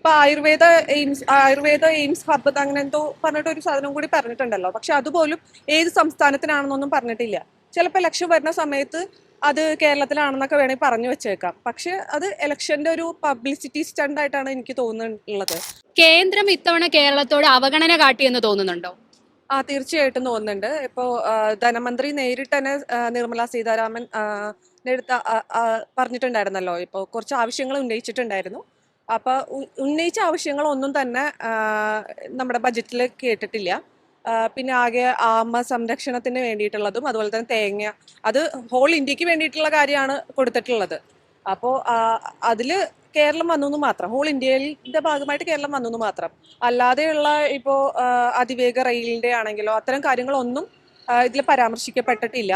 ഇപ്പൊ Ayurveda AIIMS Ayurveda AIIMS hub അങ്ങനെ എന്തോ പറഞ്ഞിട്ട് ഒരു സാധനം കൂടി പറഞ്ഞിട്ടുണ്ടല്ലോ. പക്ഷെ അതുപോലും ഏത് സംസ്ഥാനത്തിനാണെന്നൊന്നും പറഞ്ഞിട്ടില്ല. ചിലപ്പോൾ ഇലക്ഷൻ വരുന്ന സമയത്ത് അത് കേരളത്തിലാണെന്നൊക്കെ വേണമെങ്കിൽ പറഞ്ഞു വെച്ചേക്കാം. പക്ഷെ അത് ഇലക്ഷന്റെ ഒരു പബ്ലിസിറ്റി സ്റ്റണ്ട് ആയിട്ടാണ് എനിക്ക് തോന്നുന്നുള്ളത്. കേന്ദ്രം ഇത്തവണ കേരളത്തോട് അവഗണന കാട്ടിയെന്ന് തോന്നുന്നുണ്ടോ? ആ തീർച്ചയായിട്ടും തോന്നുന്നുണ്ട്. ഇപ്പോൾ ധനമന്ത്രി നേരിട്ട് തന്നെ നിർമ്മല സീതാരാമൻ അടുത്ത് പറഞ്ഞിട്ടുണ്ടായിരുന്നല്ലോ. ഇപ്പോൾ കുറച്ച് ആവശ്യങ്ങൾ ഉന്നയിച്ചിട്ടുണ്ടായിരുന്നു. അപ്പോൾ ഉന്നയിച്ച ആവശ്യങ്ങളൊന്നും തന്നെ നമ്മുടെ ബജറ്റിൽ കേട്ടിട്ടില്ല. പിന്നെ ആകെ ആമ സംരക്ഷണത്തിന് വേണ്ടിയിട്ടുള്ളതും അതുപോലെ തന്നെ തേങ്ങ അത് ഹോൾ ഇന്ത്യയ്ക്ക് വേണ്ടിയിട്ടുള്ള കാര്യമാണ് കൊടുത്തിട്ടുള്ളത്. അപ്പോൾ അതിൽ കേരളം വന്നു എന്ന് മാത്രം ഹോൾ ഇന്ത്യയിലെ ഭാഗമായിട്ട് കേരളം വന്നു എന്ന് മാത്രം. അല്ലാതെയുള്ള ഇപ്പോൾ അതിവേഗ റെയിലിന്റെ ആണെങ്കിലോ അത്തരം കാര്യങ്ങളൊന്നും ഇതിൽ പരാമർശിക്കപ്പെട്ടിട്ടില്ല.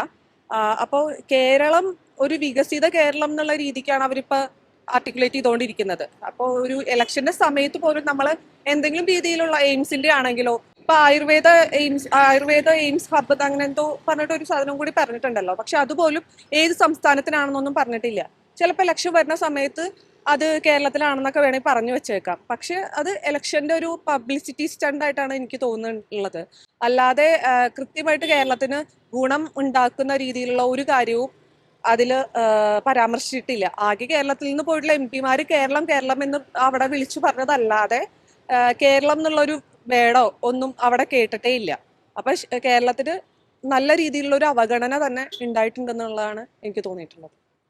അപ്പോൾ കേരളം ഒരു വികസിത കേരളം എന്നുള്ള രീതിക്കാണ് അവരിപ്പോൾ ആർട്ടിക്കുലേറ്റ് ചെയ്തുകൊണ്ടിരിക്കുന്നത്. അപ്പോൾ ഒരു ഇലക്ഷന്റെ സമയത്ത് പോലും നമ്മൾ എന്തെങ്കിലും രീതിയിലുള്ള എയിംസിന്റെ ആണെങ്കിലോ ഇപ്പൊ Ayurveda AIIMS Ayurveda AIIMS hub അങ്ങനെ എന്തോ പറഞ്ഞിട്ട് ഒരു സാധനം കൂടി പറഞ്ഞിട്ടുണ്ടല്ലോ. പക്ഷെ അതുപോലും ഏത് സംസ്ഥാനത്തിനാണെന്നൊന്നും പറഞ്ഞിട്ടില്ല. ചിലപ്പോൾ ഇലക്ഷൻ വരുന്ന സമയത്ത് അത് കേരളത്തിലാണെന്നൊക്കെ വേണമെങ്കിൽ പറഞ്ഞു വെച്ചേക്കാം. പക്ഷെ അത് ഇലക്ഷന്റെ ഒരു പബ്ലിസിറ്റി സ്റ്റണ്ടായിട്ടാണ് എനിക്ക് തോന്നുന്നുള്ളത്. അല്ലാതെ കൃത്യമായിട്ട് കേരളത്തിന് ഗുണം ഉണ്ടാക്കുന്ന രീതിയിലുള്ള ഒരു കാര്യവും അതിൽ പരാമർശിച്ചിട്ടില്ല. ആകെ കേരളത്തിൽ നിന്ന് പോയിട്ടുള്ള എം പിമാർ കേരളം കേരളം എന്ന് അവിടെ വിളിച്ചു പറഞ്ഞതല്ലാതെ കേരളം എന്നുള്ളൊരു വേടോ ഒന്നും അവിടെ കേട്ടിട്ടേ ഇല്ല. അപ്പൊ കേരളത്തിന് നല്ല രീതിയിലുള്ള ഒരു അവഗണന തന്നെ ഉണ്ടായിട്ടുണ്ടെന്നുള്ളതാണ് എനിക്ക് തോന്നിയിട്ടുള്ളത്.